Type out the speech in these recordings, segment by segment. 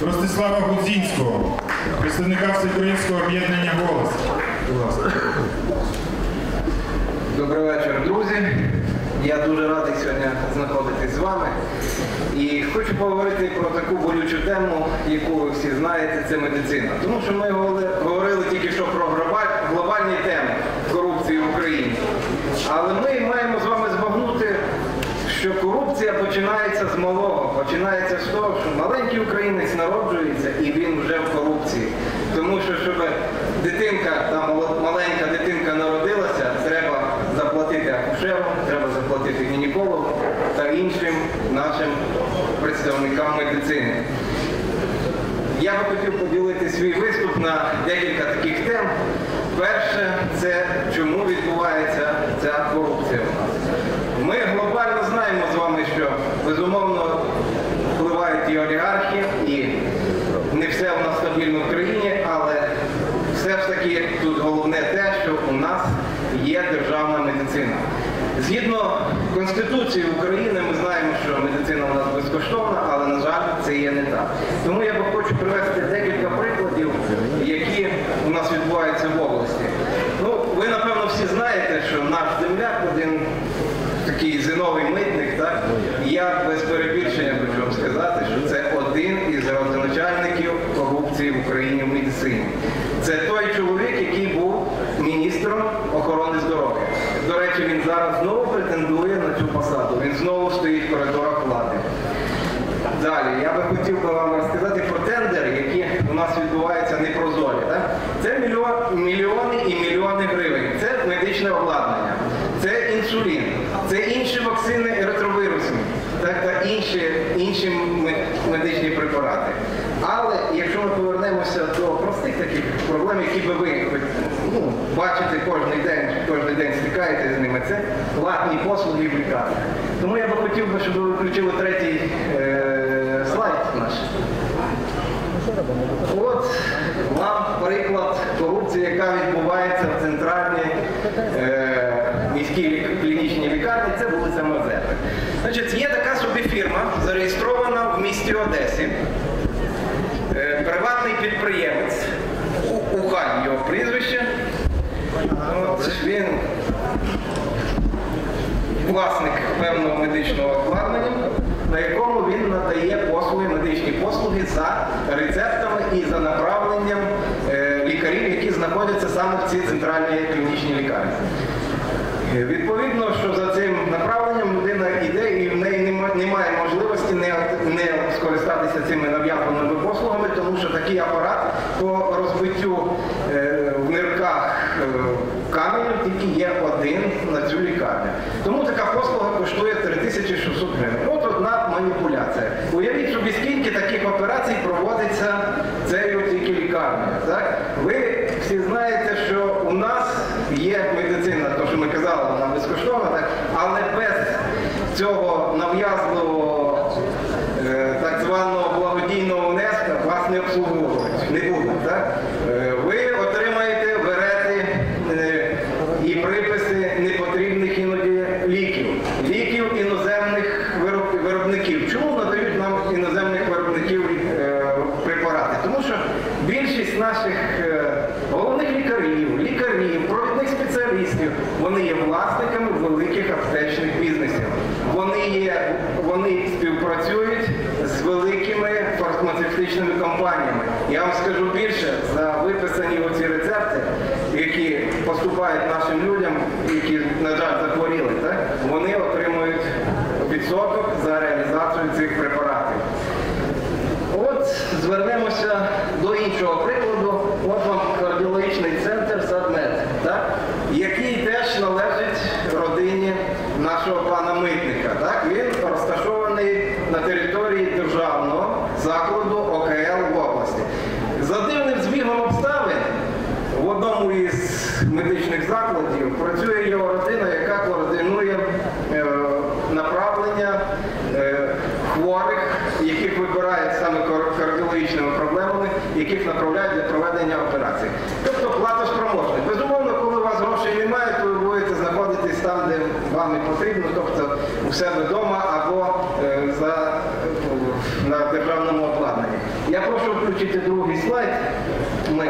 Ростислава Гудзінського, представника Всеукраїнського об'єднання «Голос». Добрий вечір, друзі. Я дуже радий сьогодні знаходитись з вами. І хочу поговорити про таку болючу тему, яку ви всі знаєте, це медицина. Тому що ми говорили, тільки що про глобальні теми корупції в Україні. Але ми маємо з вами що корупція починається з малого. Починається з того, що маленький українець народжується і він вже в корупції. Тому що, щоб дитинка, мал- маленька дитинка народилася, треба заплатити акушеру, треба заплатити гінекологу та іншим нашим представникам медицини. Я би хотів поділити свій виступ на декілька таких тем. Перше, це чому відбувається ця корупція у нас. Ми глобально знаємо з вами, що безумовно впливають і олігархи, і не все у нас стабільно в країні, але все ж таки тут головне те, що у нас є державна медицина. Згідно Конституції України, ми знаємо, що медицина у нас безкоштовна, але, на жаль, це є не так. Тому я би хочу привести декілька прикладів, які у нас відбуваються в області. Ну, ви, напевно, всі знаєте, що наш земляк один такий зиновий митник, так? Я без перебільшення хочу вам сказати, що це один із родоначальників корупції в Україні в медицині. Це той чоловік, який був міністром охорони здоров'я. До речі, він зараз знову претендує на цю посаду. Він знову стоїть в коридорах влади. Далі, я би хотів би вам розказати про тендери, які у нас відбуваються непрозорі. Так? Це мільйон, мільйони і мільйони гривень. Це медичне обладнання, це інсулін, це інші вакцини ретровірусні так, та інші, інші ме- медичні препарати. Але якщо ми повернемося до простих таких проблем, які би ви ну, бачите кожен день, кожен день стикаєтесь з ними, це платні послуги в лікарнях. Тому я би хотів би, щоб ви включили третій е, слайд наш. От вам приклад корупції, яка відбувається в центральній е, міській клінічній лікарні, це вулиця Мазепи. Значить, є така собі фірма, зареєстрована в місті Одесі. Е, приватний підприємець, Ухань його прізвище. Він власник певного медичного обладнання, на якому він надає послуги, медичні послуги за рецептами і за направленням е, лікарів, які знаходяться саме в цій центральній клінічній лікарні. Е, Відповідно, що за цим направленням людина йде і в неї нема- немає можливості не, не скористатися цими нав'язаними послугами, тому що такий апарат по розбиттю е, в нирках е, каменю тільки є один на цю лікарню. Тому така послуга коштує 3600 гривень. От одна маніпуляція. Уявіть собі, скільки таких операцій проводиться цією тільки лікарнею. Так? Ви всі знаєте, що у нас є медицина, то що ми казали, вона безкоштовна, так? але без цього нав'язливого е, так званого благодійного внеска вас не обслуговують, не буде. Так? Е, ви отримаєте берети е, і приписи непотрібних іноді ліків, ліків іноземних вироб- виробників. Чому надають нам іноземних виробників е, препарати? Тому що більшість наших е, головних лікарів, лікарів, провідних вони є власниками великих аптечних бізнесів. Вони є, вони співпрацюють з великими фармацевтичними компаніями. Я вам скажу більше, за виписані оці рецепти, які поступають нашим людям, які, на жаль, захворіли, так? вони отримують відсоток за реалізацію цих препаратів. От звернемося до іншого прикладу. От вам кардіологічний центр Садмет, так? який теж належить родині нашого пана митника. Так? Він розташований на території державного закладу ОКЛ в області. За дивним збігом обставин в одному із медичних закладів працює його родина, координує е, направлення е, хворих, яких вибирають саме кардіологічними проблемами, яких направляють для проведення операцій. Тобто платоспроможний. Безумовно, коли у вас грошей немає, то ви будете знаходитись там, де вам і потрібно, тобто у себе вдома або е, за, на державному обладнанні. Я прошу включити другий слайд, ми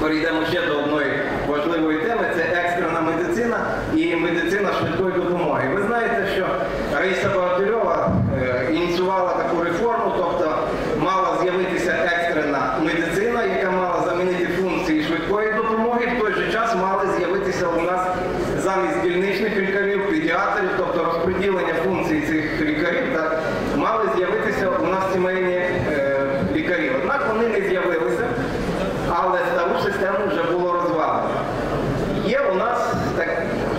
перейдемо ще до одної важливої теми. Це екстрена медицина і медицина швидкої допомоги. Ви знаєте, що Раїса Богатирьова е, ініціювала таку реформу, тобто мала з'явитися екстрена медицина, яка мала замінити функції швидкої допомоги. В той же час мали з'явитися у нас замість дільничних лікарів, педіатрів, тобто розподілення функцій цих лікарів, так, мали з'явитися у нас сімейні е, лікарі. Однак вони не з'явилися, але стару систему вже було розвалено. Є у нас так,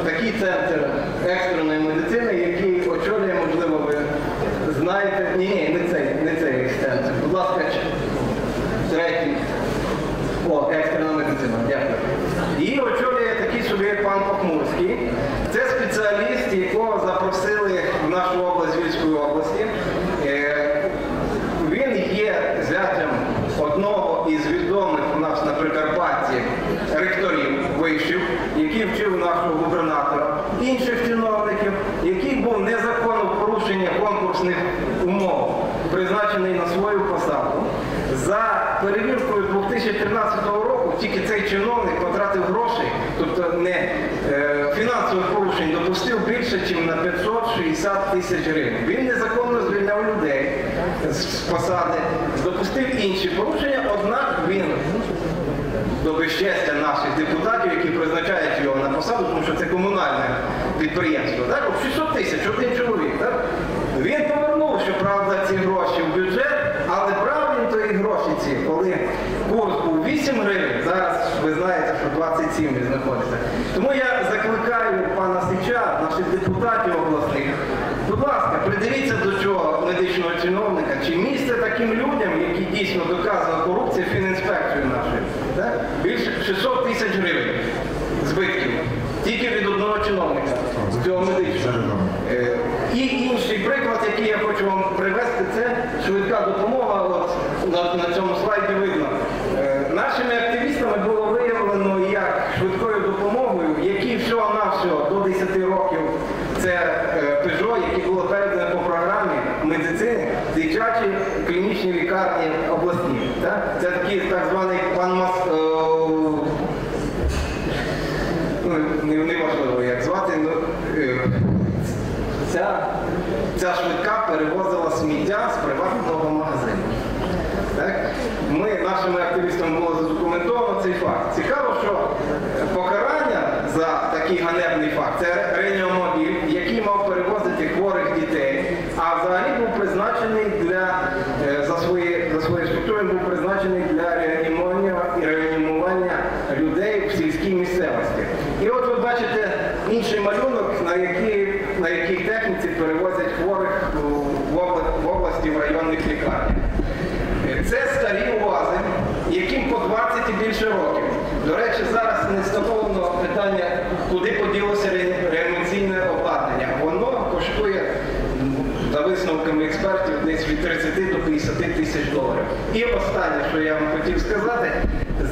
такий центр екстреної медицини, який очолює, можливо, ви знаєте. Ні, ні, не цей, не цей центр. Будь ласка, ч- третій. О, екстрена медицина, дякую. Її очолює пан Похмурський. Це спеціаліст, якого запросили в нашу область Львівської області. Е, Він є зятям одного із відомих у нас на Прикарпатті ректорів вишів, який вчив нашого губернатора, інших чиновників, який був незаконно в порушення конкурсних умов, призначений на свою посаду. За перевіркою 2013 року тільки цей чиновник потратив грошей, тобто не е, фінансових порушень допустив більше, ніж на 560 тисяч гривень. Він незаконно звільняв людей з посади, допустив інші порушення, однак він до безчестя наших депутатів, які призначають його на посаду, тому що це комунальне підприємство. Так? От 600 тисяч, один чоловік. Так? Він повернув, щоправда, ці гроші в бюджет, але брав він тої гроші ці, коли курс був 8 гривень, зараз ви знаєте, що 27 він знаходиться. Тому я закликаю пана Сича, наших депутатів обласних, будь ласка, придивіться до цього медичного чиновника, чи місце таким людям, які дійсно доказана корупція, фінінспекцію нашої. Більше 600 тисяч гривень збитків. Тільки від одного чиновника з цього медичного. Е, І інший приклад, який я хочу вам привести, це швидка допомога. От на, на цьому слайді видно. Е, Нашими активістами було виявлено як швидкою допомогою, які всього-навсього до 10 років це е, Peugeot, які було передано по програмі медицини, дитячі клінічні лікарні обласні. Так? Це такий так званий пан Мас. е, ну, не, не важливо як звати, ну, е, ця, ця швидка перевозила сміття з приватного магазину. Так? Ми, нашими активістами було задокументовано цей факт. Цікаво, що покарання за такий ганебний факт це реанімобіль, який мав перевозити хворих дітей, а взагалі був призначений для е, за свої за свої структури він був призначений для реанімування і реанімування людей в сільській місцевості. І от ви бачите інший малюнок, на якій на якій техніці перевозять хворих в області в районних лікарнях. Це старі УАЗи, яким по 20 і більше років. До речі, зараз не встановлено питання, куди поділося ре- реанімаційне обладнання. Воно коштує, за висновками експертів, десь від 30 до 50 тисяч доларів. І останнє, що я вам хотів сказати,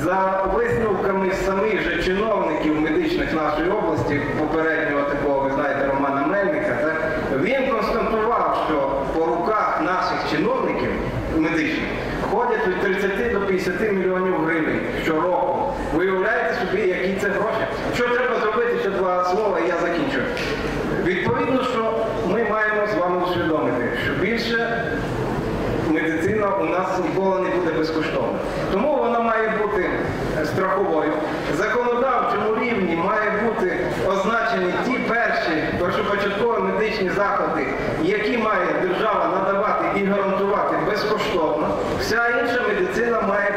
за висновками самих же чиновників медичних нашої області, попереднього такого, ви знаєте, Романа Мельника, так, він констатував, що по руках наших чиновників медичних ходять від 30 до 50 мільйонів гривень щороку. Ви уявляєте собі, які це гроші? Що треба зробити ще два слова, і я закінчу. Відповідно, що ми маємо з вами усвідомити, що більше медицина у нас ніколи не буде безкоштовна. Тому вона має бути страховою. В медичні заклади, які має держава надавати і гарантувати безкоштовно. Вся інша медицина має